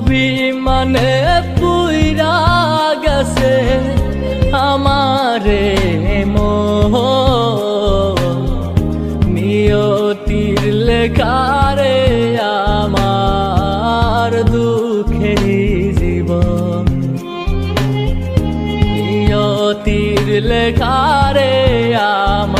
অভিমানে পুইরা গেছে আমারে মোহ। নিয়তির লেখারে আমার দুঃখের জীবন। নিয়তির লেখারে আমার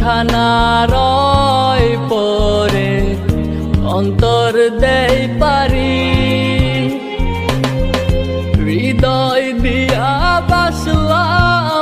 খানা রয় পরে অন্তর দেই পারি।